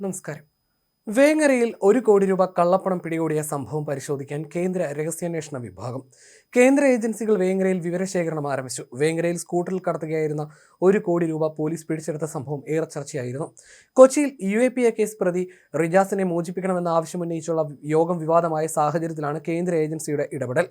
നമസ്കാരം. വേങ്ങരയിൽ ഒരു കോടി രൂപ കള്ളപ്പണം പിടികൂടിയ സംഭവം പരിശോധിക്കാൻ കേന്ദ്ര രഹസ്യാന്വേഷണ വിഭാഗം. കേന്ദ്ര ഏജൻസികൾ വേങ്ങരയിൽ വിവരശേഖരണം ആരംഭിച്ചു. വേങ്ങരയിൽ സ്കൂട്ടറിൽ കടത്തുകയായിരുന്ന ഒരു കോടി രൂപ പോലീസ് പിടിച്ചെടുത്ത സംഭവം ഏറെ ചർച്ചയായിരുന്നു. കൊച്ചിയിൽ U A P A case പ്രതി റിജാസിനെ മോചിപ്പിക്കണമെന്ന ആവശ്യമുന്നയിച്ചുള്ള യോഗം വിവാദമായ സാഹചര്യത്തിലാണ് കേന്ദ്ര ഏജൻസിയുടെ ഇടപെടൽ.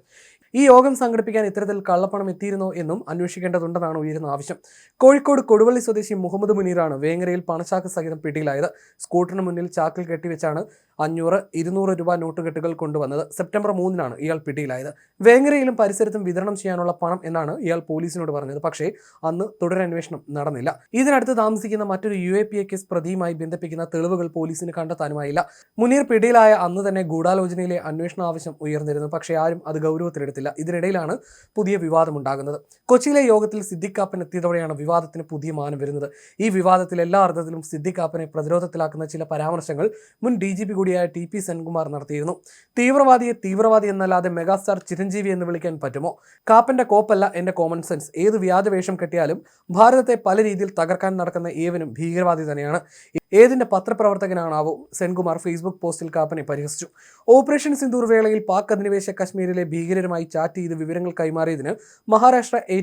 ഈ യോഗം സംഘടിപ്പിക്കാൻ ഇത്തരത്തിൽ കള്ളപ്പണം എത്തിയിരുന്നോ എന്നും അന്വേഷിക്കേണ്ടതുണ്ടെന്നാണ് ഉയരുന്ന ആവശ്യം. കോഴിക്കോട് കൊടുവള്ളി സ്വദേശി മുഹമ്മദ് മുനീറാണ് വേങ്ങരയിൽ പണച്ചാക്ക് സഹിതം പിടിയിലായത്. സ്കൂട്ടറിന് മുന്നിൽ ചാക്കിൽ കെട്ടിവെച്ചാണ് അഞ്ഞൂറ് ഇരുന്നൂറ് രൂപ നോട്ടുകെട്ടുകൾ കൊണ്ടുവന്നത്. സെപ്റ്റംബർ മൂന്നിനാണ് ഇയാൾ പിടിയിലായത്. വേങ്ങരയിലും പരിസരത്തും വിതരണം ചെയ്യാനുള്ള പണം എന്നാണ് ഇയാൾ പോലീസിനോട് പറഞ്ഞത്. പക്ഷേ അന്ന് തുടരന്വേഷണം നടന്നില്ല. ഇതിനടുത്ത് താമസിക്കുന്ന മറ്റൊരു U A P A case പ്രതിയുമായി ബന്ധിപ്പിക്കുന്ന തെളിവുകൾ പോലീസിന് കണ്ടെത്താനുമായില്ല. മുനീർ പിടിയിലായ അന്ന് തന്നെ ഗൂഢാലോചനയിലെ അന്വേഷണ ആവശ്യം ഉയർന്നിരുന്നു. പക്ഷേ ആരും അത് ഗൗരവത്തിലെടുത്തില്ല. ഇതിനിടയിലാണ് പുതിയ വിവാദമുണ്ടാകുന്നത്. കൊച്ചിയിലെ യോഗത്തിൽ സിദ്ദിഖ് കാപ്പൻ എത്തിയതോടെയാണ് വിവാദത്തിന് പുതിയ മാനം വരുന്നത്. ഈ വിവാദത്തിൽ എല്ലാ അർത്ഥത്തിലും സിദ്ദിഖ് കാപ്പനെ പ്രതിരോധത്തിലാക്കുന്ന ചില പരാമർശങ്ങൾ മുൻ ഡി ജി പി കൂടിയായ ടി പി സെൻകുമാർ നടത്തിയിരുന്നു. തീവ്രവാദിയെ തീവ്രവാദി എന്നല്ലാതെ മെഗാസ്റ്റാർ ചിരഞ്ജീവി എന്ന് വിളിക്കാൻ പറ്റുമോ? കാപ്പന്റെ കോപ്പല്ല എന്റെ കോമൺ സെൻസ് ഏത് വ്യാജവേഷം കെട്ടിയാലും ഭാരതത്തെ പല രീതിയിൽ തകർക്കാൻ നടക്കുന്ന ഏവനും ഭീകരവാദി തന്നെയാണ്. ഏതിന്റെ പത്രപ്രവർത്തകനാണാവോ? സെൻകുമാർ ഫേസ്ബുക്ക് പോസ്റ്റിൽ കാപ്പനെ പരിഹസിച്ചു. ഓപ്പറേഷൻ സിന്ദൂർ വേളയിൽ പാക് അധിനിവേശ കശ്മീരിലെ ഭീകരരുമായി ചാറ്റ് ചെയ്ത് വിവരങ്ങൾ കൈമാറിയതിന് Maharashtra A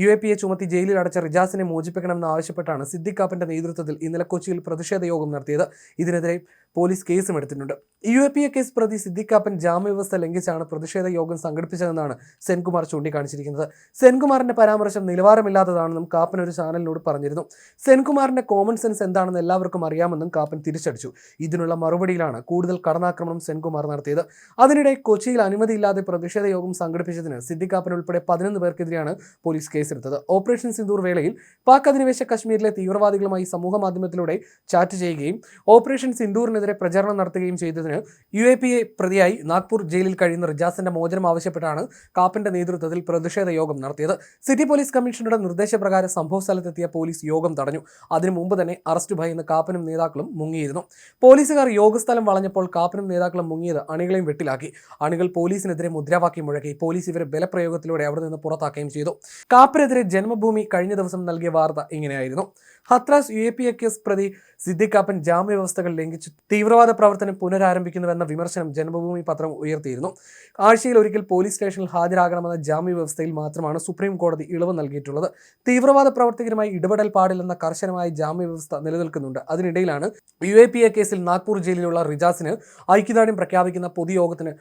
U A P A ചുമത്തി ജയിലിൽ അടച്ച റിജാസിനെ മോചിപ്പിക്കണമെന്ന് ആവശ്യപ്പെട്ടാണ് സിദ്ദിഖ് കാപ്പന്റെ നേതൃത്വത്തിൽ ഇന്നലെ കൊച്ചിയിൽ പ്രതിഷേധ യോഗം നടത്തിയത്. ഇതിനെതിരെ പോലീസ് കേസും എടുത്തിട്ടുണ്ട്. U A P A case പ്രതി സിദ്ദിഖാപ്പൻ ജാമ്യവ്യവസ്ഥ ലംഘിച്ചാണ് പ്രതിഷേധ യോഗം സംഘടിപ്പിച്ചതെന്നാണ് സെൻകുമാർ ചൂണ്ടിക്കാണിച്ചിരിക്കുന്നത്. സെൻകുമാറിന്റെ പരാമർശം നിലവാരമില്ലാത്തതാണെന്നും കാപ്പൻ ഒരു ചാനലിനോട് പറഞ്ഞിരുന്നു. സെൻകുമാറിന്റെ കോമൺ സെൻസ് എന്താണെന്ന് എല്ലാവർക്കും അറിയാമെന്നും കാപ്പൻ തിരിച്ചടിച്ചു. ഇതിനുള്ള മറുപടിയിലാണ് കൂടുതൽ കടന്നാക്രമണം സെൻകുമാർ നടത്തിയത്. അതിനിടെ കൊച്ചിയിൽ അനുമതിയില്ലാതെ പ്രതിഷേധ യോഗം സംഘടിപ്പിച്ചതിന് സിദ്ദിഖാപ്പൻ ഉൾപ്പെടെ പതിനൊന്ന് പേർക്കെതിരെയാണ് പോലീസ് കേസെടുത്തത്. ഓപ്പറേഷൻ സിന്ദൂർ വേളയിൽ പാക് അധിനിവേശ കശ്മീരിലെ തീവ്രവാദികളുമായി സമൂഹ മാധ്യമത്തിലൂടെ ചാറ്റ് ചെയ്യുകയും ഓപ്പറേഷൻ സിന്ദൂറിനെതിരെ പ്രചാരണം നടത്തുകയും ചെയ്തതിന് യു എ പി എ പ്രതിയായി നാഗ്പൂർ ജയിലിൽ കഴിയുന്ന റിജാസിന്റെ മോചനം ആവശ്യപ്പെട്ടാണ് കാപ്പന്റെ നേതൃത്വത്തിൽ പ്രതിഷേധ യോഗം നടത്തിയത്. സിറ്റി പോലീസ് കമ്മീഷണറുടെ നിർദ്ദേശപ്രകാരം സംഭവ സ്ഥലത്തെത്തിയ പോലീസ് യോഗം തടഞ്ഞു. അതിനു മുമ്പ് തന്നെ അറസ്റ്റ് ഭയന്ന് കാപ്പനും നേതാക്കളും മുങ്ങിയിരുന്നു. പോലീസുകാർ യോഗസ്ഥലം വളഞ്ഞപ്പോൾ കാപ്പനും നേതാക്കളും മുങ്ങിയത് അണികളെയും വെട്ടിലാക്കി. അണികൾ പോലീസിനെതിരെ മുദ്രാവാക്യം മുഴക്കി. പോലീസ് ഇവരെ ബലപ്രയോഗത്തിലൂടെ അവിടെ നിന്ന് പുറത്താക്കുകയും ചെയ്തു. കാപ്പനെതിരെ ജന്മഭൂമി കഴിഞ്ഞ ദിവസം നൽകിയ വാർത്ത ഇങ്ങനെയായിരുന്നു. Hathras U A P A case പ്രതി സിദ്ദിഖാപ്പൻ ജാമ്യവ്യവസ്ഥകൾ ലംഘിച്ച് തീവ്രവാദ പ്രവർത്തനം പുനരാരംഭിക്കുന്നുവെന്ന വിമർശനം ജന്മഭൂമി പത്രം ഉയർത്തിയിരുന്നു. ആഴ്ചയിൽ ഒരിക്കൽ പോലീസ് സ്റ്റേഷനിൽ ഹാജരാകണമെന്ന ജാമ്യവ്യവസ്ഥയിൽ മാത്രമാണ് സുപ്രീം കോടതി ഇളവ് നൽകിയിട്ടുള്ളത്. തീവ്രവാദ പ്രവർത്തകരുമായി ഇടപെടൽ പാടില്ലെന്ന കർശനമായ ജാമ്യവ്യവസ്ഥ നിലനിൽക്കുന്നുണ്ട്. അതിനിടയിലാണ് യു എ പി എ കേസിൽ നാഗ്പൂർ ജയിലിലുള്ള റിജാസിന് ഐക്യദാർഢ്യം പ്രഖ്യാപിക്കുന്ന പൊതുയോഗത്തിന്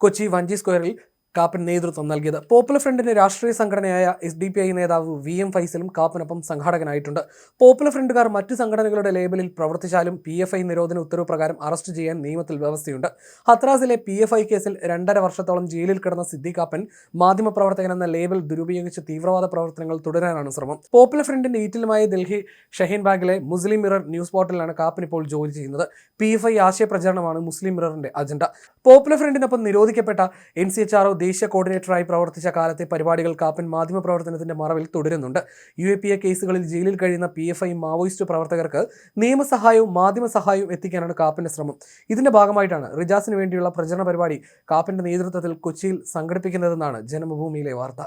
കൊച്ചി വഞ്ചി സ്ക്വയറിൽ കാപ്പൻ നേതൃത്വം നൽകിയത്. പോപ്പുലർ ഫ്രണ്ടിന്റെ രാഷ്ട്രീയ സംഘടനയായ എസ് ഡി പി ഐ നേതാവ് വി എം ഫൈസലും കാപ്പനൊപ്പം സംഘാടകനായിട്ടുണ്ട്. പോപ്പുലർ ഫ്രണ്ടുകാർ മറ്റു സംഘടനകളുടെ ലേബലിൽ പ്രവർത്തിച്ചാലും പി എഫ് ഐ നിരോധന ഉത്തരവ് പ്രകാരം അറസ്റ്റ് ചെയ്യാൻ നിയമത്തിൽ വ്യവസ്ഥയുണ്ട്. ഹത്രാസിലെ പി എഫ് ഐ കേസിൽ രണ്ടര വർഷത്തോളം ജയിലിൽ കിടന്ന സിദ്ദി കാപ്പൻ മാധ്യമപ്രവർത്തകൻ എന്ന ലേബൽ ദുരുപയോഗിച്ച് തീവ്രവാദ പ്രവർത്തനങ്ങൾ തുടരാനാണ് ശ്രമം. പോപ്പുലർ ഫ്രണ്ടിന്റെ ഈറ്റിലുമായ ഡൽഹി ഷഹീൻബാഗിലെ മുസ്ലിം മിറർ ന്യൂസ് പോർട്ടലിലാണ് കാപ്പൻ ഇപ്പോൾ ജോലി ചെയ്യുന്നത്. പി എഫ് ഐ ആശയപ്രചാരണമാണ് മുസ്ലിം മിററിന്റെ അജണ്ട. പോപ്പുലർ ഫ്രണ്ടിനൊപ്പം നിരോധിക്കപ്പെട്ട എൻ സി എച്ച് ആർ ദേശീയ കോർഡിനേറ്ററായി പ്രവർത്തിച്ച കാലത്തെ പരിപാടികൾ കാപ്പൻ മാധ്യമപ്രവർത്തനത്തിന്റെ മറവിൽ തുടരുന്നുണ്ട്. യു എ പി എ കേസുകളിൽ ജയിലിൽ കഴിയുന്ന പി എഫ് ഐ മാവോയിസ്റ്റ് പ്രവർത്തകർക്ക് നിയമസഹായവും മാധ്യമ സഹായവും എത്തിക്കാനാണ് കാപ്പന്റെ ശ്രമം. ഇതിന്റെ ഭാഗമായിട്ടാണ് റിജാസിന് വേണ്ടിയുള്ള പ്രചരണ പരിപാടി കാപ്പന്റെ നേതൃത്വത്തിൽ കൊച്ചിയിൽ സംഘടിപ്പിക്കുന്നതെന്നാണ് ജന്മഭൂമിയിലെ വാർത്ത.